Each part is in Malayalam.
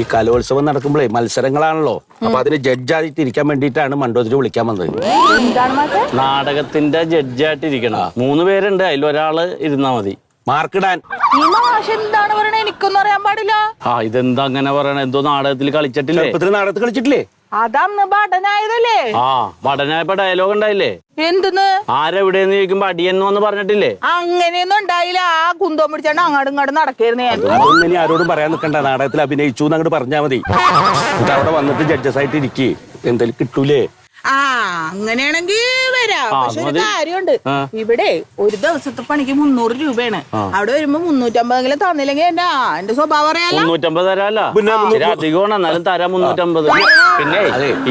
ഈ കലോത്സവം നടക്കുമ്പോഴേ മത്സരങ്ങളാണല്ലോ. അപ്പൊ അതിന് ജഡ്ജായിട്ട് ഇരിക്കാൻ വേണ്ടിയിട്ടാണ് മണ്ടോതിരി വിളിക്കാൻ വന്നത്. എന്താണ് മാഷെ? നാടകത്തിന്റെ ജഡ്ജായിട്ട് ഇരിക്കണം. മൂന്ന് പേരുണ്ട്. അതിൽ ഒരാൾ ഇരുന്നാ മതി. മാർക്കിടാൻ ഈ മാഷ് എന്താണ് പറയണേ? എനിക്കൊന്നും അറിയാൻ പാടില്ല. ആ ഇതെന്താ അങ്ങനെ പറയണ? എന്തോ നാടകത്തിൽ കളിച്ചിട്ടില്ലേ? ചെറുപ്പത്തിൽ നാടകത്തിൽ കളിച്ചിട്ടില്ലേ? അതന്ന് ഭടനായതല്ലേ? ആ പഠനായപ്പോ ഡയലോഗ് ഉണ്ടായില്ലേ? എന്തെന്ന്? ആരെവിടെയെന്ന് ചോദിക്കുമ്പോ അടിയെന്ന് വന്ന് പറഞ്ഞിട്ടില്ലേ? അങ്ങനെയൊന്നും ഉണ്ടായില്ല. ആ കുന്തം പിടിച്ചാണ് അങ്ങോട്ടും ഇങ്ങോട്ടും നടക്കായിരുന്നു അതൊന്നും ഇനി ആരോടും പറയാൻ നിൽക്കണ്ട നാടകത്തിൽ അഭിനയിച്ചു അങ്ങോട്ട് പറഞ്ഞാ മതി. അവിടെ വന്നിട്ട് ജഡ്ജസ് ആയിട്ട് ഇരിക്കേ. എന്തെങ്കിലും കിട്ടൂലേ? ആ അങ്ങനെയാണെങ്കിൽ ആ, പക്ഷെ ഒരു കാര്യമുണ്ട്. ഇവിടെ ഒരു ദിവസത്തെ പണിക്ക് മുന്നൂറ് രൂപയാണ്. അവിടെ വരുമ്പോ മുന്നൂറ്റമ്പതെങ്കിലും തന്നില്ലെങ്കിൽ എന്റെ ആ, എന്റെ സ്വഭാവം അറിയാലോ. മുന്നൂറ്റമ്പത് തരാല്ല ഇച്ചിരി അധികമാണ്. എന്നാലും തരാം മുന്നൂറ്റമ്പത്. പിന്നെ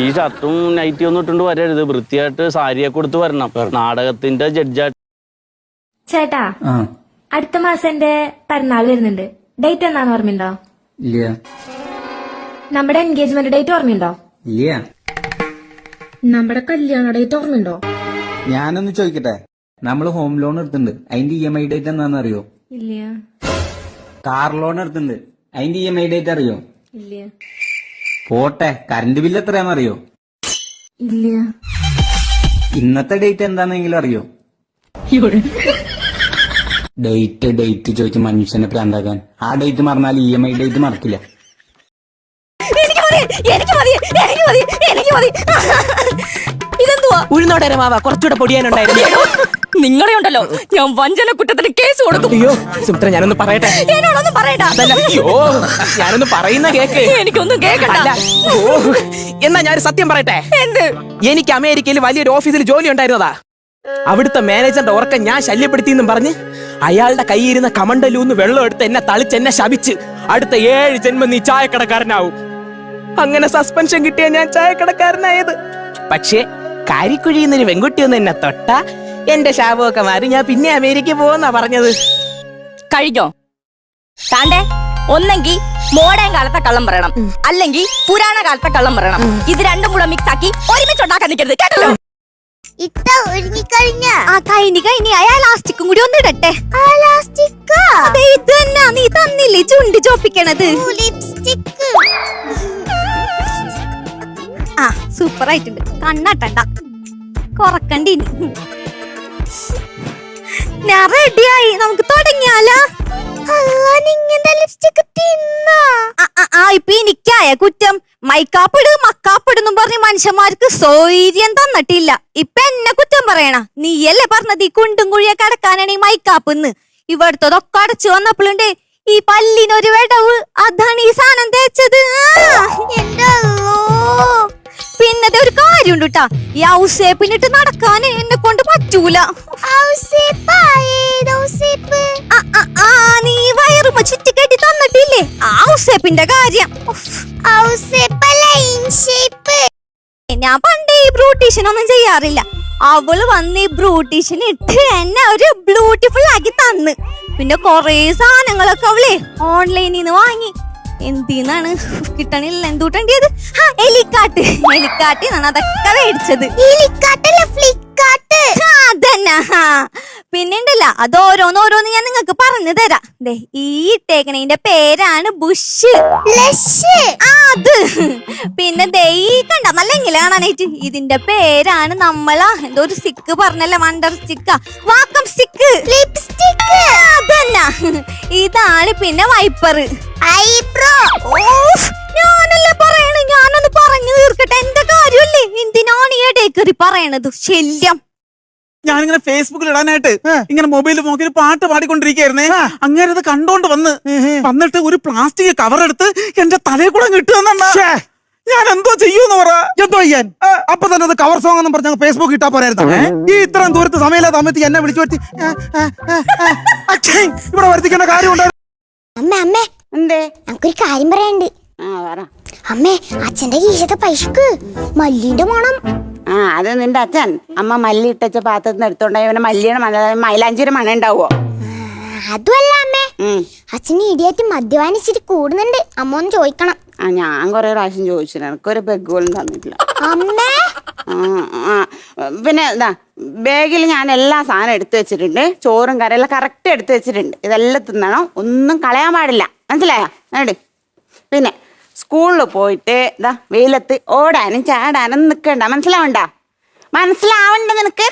ഈ ഷർട്ടും നൈറ്റി ഒന്നും ഇട്ടുകൊണ്ട് വരരുത്. വൃത്തിയായിട്ട് സാരിയെ കൊടുത്ത് വരണം. നാടകത്തിന്റെ ജഡ്ജായിട്ട് ചേട്ടാ അടുത്ത മാസം എന്റെ പിറന്നാൾ വരുന്നുണ്ട്. ഡേറ്റ് എന്നാണ് ഓർമ്മയുണ്ടോ? ഇല്ല. നമ്മുടെ എൻഗേജ്മെന്റ് ഡേറ്റ് ഓർമ്മയുണ്ടോ? ഇല്ല. നമ്മുടെ കല്യാണ ഡേറ്റ് ഓർമ്മയുണ്ടോ? ഞാനൊന്ന് ചോദിക്കട്ടെ? നമ്മൾ ഹോം ലോൺ എടുത്തിട്ടുണ്ട്. അതിന്റെ ഇ എം ഐ ഡേറ്റ് എന്താണെന്ന് അറിയോ? ഇല്ല. കാർ ലോൺ എടുത്തിട്ടുണ്ട്. അതിന്റെ ഇ എം ഐ ഡേറ്റ് അറിയോ? ഇല്ല. പോട്ടെ. കറണ്ട് ബില്ല് എത്രയാണെന്ന് അറിയോ? ഇല്ല. ഇന്നത്തെ ഡേറ്റ് എന്താണെന്നെങ്കിലും അറിയോ? ഡേറ്റ് ഡേറ്റ് ചോദിച്ച് മനുഷ്യനെ പ്രാന്താക്കാൻ. ആ ഡേറ്റ് മറന്നാൽ ഇ എം ഐ ഡേറ്റ് മറക്കില്ല. എനിക്ക് മതി. എനിക്ക് മതി. എനിക്ക് മതി. എനിക്ക് മതി. ഉഴുന്നോടര മാവ കുറച്ചുകൂടെ പൊടിയാനുണ്ടായിരുന്നു. നിങ്ങളെ ഉണ്ടല്ലോ. ഞാൻ വഞ്ചന കുറ്റത്തിന് കേസ് കൊടുക്കും. അയ്യോ സുമിത്ര ഞാനൊന്ന് പറയട്ടെ? എന്നോടൊന്നും പറയണ്ട. അയ്യോ ഞാനൊന്ന് പറയുന്ന കേക്ക്. എനിക്കൊന്നും കേക്കണ്ട. എന്നാ ഞാൻ സത്യം പറയട്ടെ? എന്ത്? എനിക്ക് അമേരിക്കയിൽ വലിയൊരു ഓഫീസിൽ ജോലി ഉണ്ടായിരുന്നതാ. അവിടുത്തെ മാനേജറിന്റെ ഉറക്കം ഞാൻ ശല്യപ്പെടുത്തി എന്നും പറഞ്ഞ് അയാളുടെ കയ്യിരുന്ന കമണ്ടലൂന്ന് വെള്ളം എടുത്ത് എന്നെ തളിച്ച് എന്നെ ശപിച്ച് അടുത്ത ഏഴ് ജന്മം നീ ചായക്കടക്കാരനാവും. അങ്ങനെ സസ്പെൻഷൻ കിട്ടിയ ഞാൻ ചായക്കടക്കാരനായത്. പക്ഷേ കാരിക്കുഴിന്നൊരു പെൺകുട്ടി ഒന്ന് എന്നെ തൊട്ട. എന്റെ ശാപമൊക്കെ മാറി ഞാൻ പിന്നെ അമേരിക്ക പോകുന്നാ പറഞ്ഞത്. കഴിഞ്ഞോ? താണ്ടേ ഒന്നെങ്കിൽ മോഡേൺ കാലത്തെ കള്ളം പറയണം. അല്ലെങ്കിൽ പുരാണ കാലത്തെ കള്ളം പറയണം. ഇത് രണ്ടും കൂടെ മിക്സ് ആക്കി ഒരുമിച്ച് ഉണ്ടാക്കാൻ നിൽക്കരുത് കേട്ടല്ലോ? ഇത്ത ഒരുങ്ങിക്കഴിഞ്ഞ. ആ കഴിഞ്ഞ് കഴിഞ്ഞ്. അയാൾ ലാസ്റ്റിക്കും കൂടി ഒന്ന് ഇടട്ടെ. ആ ലാസ്റ്റിക് അതെ ഇത് തന്നെ. നീ തന്നില്ലേ ചുണ്ട് ചോപ്പിക്കണത്? ലിപ്സ്റ്റിക് ആ സൂപ്പർ ആയിട്ടുണ്ട്. കണ്ണാട്ടണ്ട. കൊറക്കണ്ടി. ഞാൻ റെഡിയായി നമുക്ക് തുടങ്ങിയാലോ? ഇപ്പൊ എനിക്കായ കുറ്റം. മൈക്കാപ്പിട് മക്കാപ്പിടുന്നും പറഞ്ഞ് മനുഷ്യന്മാർക്ക് സ്വൈര്യം തന്നിട്ടില്ല. ഇപ്പൊ എന്നെ കുറ്റം പറയണ? നീയല്ലേ പറഞ്ഞത് ഈ കുണ്ടും കുഴിയെ കടക്കാനാണ് ഈ മൈക്കാപ്പെന്ന്? ഇവിടുത്തതൊക്കെ അടച്ചു വന്നപ്പോഴുണ്ട് ഈ പല്ലിനൊരു വിടവ്. അതാണ് ഈ സാധനം തേച്ചത്. എന്റെ അള്ളോ. പിന്നെ ദേ ഒരു കാര്യമുണ്ട് കേട്ടാ ഈ ഔസേപ്പിനിട്ട് നടക്കാൻ എന്നെ കൊണ്ട് പറ്റൂല. നീ വയറുമ ചുറ്റിക്കെട്ടി തന്നിട്ടില്ലേ? ആ ഔസേപ്പിന്റെ കാര്യം. ഞാൻ പണ്ടേ ഈ ബ്രൂട്ടീഷൻ ഒന്നും ചെയ്യാറില്ല. അവൾ വന്ന് ഈ ബ്രൂട്ടീഷൻ ഇട്ട് എന്നെ ഒരു ബ്യൂട്ടിഫുൾ ആക്കി തന്ന്. പിന്നെ കൊറേ സാധനങ്ങളൊക്കെ അവളെ ഓൺലൈനിൽ നിന്ന് വാങ്ങി. എന്തിന്നാണ്? കിട്ടണില്ല എന്തൂട്ടേണ്ടിയത് ആ എലിക്കാട്ട്. എലിക്കാട്ടി നാണ് അതൊക്കെ മേടിച്ചത്. എലിക്കാട്ടല്ല, ഫ്ലിക്കാട്ട്. അതന്നെ. ആ. പിന്നെ ഉണ്ടല്ല അത് ഓരോന്നോരോന്ന് ഞാൻ നിങ്ങൾക്ക് പറഞ്ഞു തരാം. ദേ ഈ ഇട്ടേക്കണേന്റെ പേരാണ് ബുഷ്. ആ, അത്. പിന്നെ ദേ ഈ കണ്ട നല്ല എങ്ങനെ കാണാനായിട്ട്. ഇതിന്റെ പേരാണ് നമ്മളാ. എന്തോ ഒരു സ്റ്റിക്ക് പറഞ്ഞല്ലേ വണ്ടർ സ്റ്റിക്കാ വാക്കം സ്റ്റിക്ക് ലിപ്സ്റ്റിക്ക് അതന്നെ. ഇതാണ് പിന്നെ വൈപ്പർ ഐബ്രോ. ഞാനല്ലേ പറയണേ? ഞാനൊന്ന് പറഞ്ഞു തീർക്കട്ടെ. എന്റെ കാര്യമല്ലേ എന്തിനാണ് ഈ ഇടയിൽ പറയണത്? ശല്യം. ഞാനിങ്ങനെ ഫേസ്ബുക്കിൽ ഇടാനായിട്ട് ഇങ്ങനെ മൊബൈലിൽ നോക്കി പാട്ട് പാടിക്കൊണ്ടിരിക്കുകയായിരുന്നേ. അങ്ങനെ അത് കണ്ടോണ്ട് വന്ന് വന്നിട്ട് ഒരു പ്ലാസ്റ്റിക് കവർ എടുത്ത് എന്റെ തലയിൽ കൂടെ കിട്ടുന്ന ഞാൻ എന്തോ ചെയ്യൂന്ന് പറ. എന്തോ ചെയ്യാൻ? അപ്പൊ തന്നെ അത് കവർ സോങ് എന്ന് പറഞ്ഞ ഫേസ്ബുക്ക് ഇട്ടാ പോരായിരുന്നു. ഈ ഇത്രയും ദൂരത്ത് സമയമില്ലാത്ത സമയത്ത് എന്നെ വിളിച്ചു വരുത്തി. ഇവിടെ വരുത്തിക്കേണ്ട കാര്യമുണ്ടോ? അമ്മ അമ്മേ. എന്തേ? നമുക്കൊരു കാര്യം പറയാനുണ്ട്. അമ്മേ അച്ഛന്റെ കീശത്തെ പൈസക്ക് മല്ലിന്റെ മണം. ആ അത് നിന്റെ അച്ഛൻ. അമ്മ മല്ലി ഇട്ടച്ച പാത്രത്തിൽ നിന്ന് എടുത്തോണ്ടായി അവനെ മല്ലിയുടെ മണ മൈലാഞ്ചിയുടെ മണ ഉണ്ടാവോ അതുമല്ല അമ്മേ. അച്ഛന് ഇടിയായിട്ട് മദ്യപാനിച്ചിട്ട് കൂടുന്നുണ്ട്. അമ്മ ഒന്ന് ചോദിക്കണം. ആ ഞാൻ കുറെ പ്രാവശ്യം ചോദിച്ചു എനിക്കൊരു പെഗ് പോലും തന്നിട്ടില്ല. അമ്മേ. പിന്നെ ഇതാ ബാഗിൽ ഞാൻ എല്ലാ സാധനം എടുത്തു വെച്ചിട്ടുണ്ട്. ചോറും കറിയെല്ലാം കറക്റ്റ് എടുത്തു വെച്ചിട്ടുണ്ട്. ഇതെല്ലാം തിന്നണം. ഒന്നും കളയാൻ പാടില്ല. മനസ്സിലായോ? എന്നിട്ട് പിന്നെ സ്കൂളിൽ പോയിട്ട് ഇതാ വെയിലത്ത് ഓടാനും ചാടാനും നിൽക്കണ്ട മനസ്സിലാവണ്ട? മനസ്സിലാവണ്ട നിനക്കേ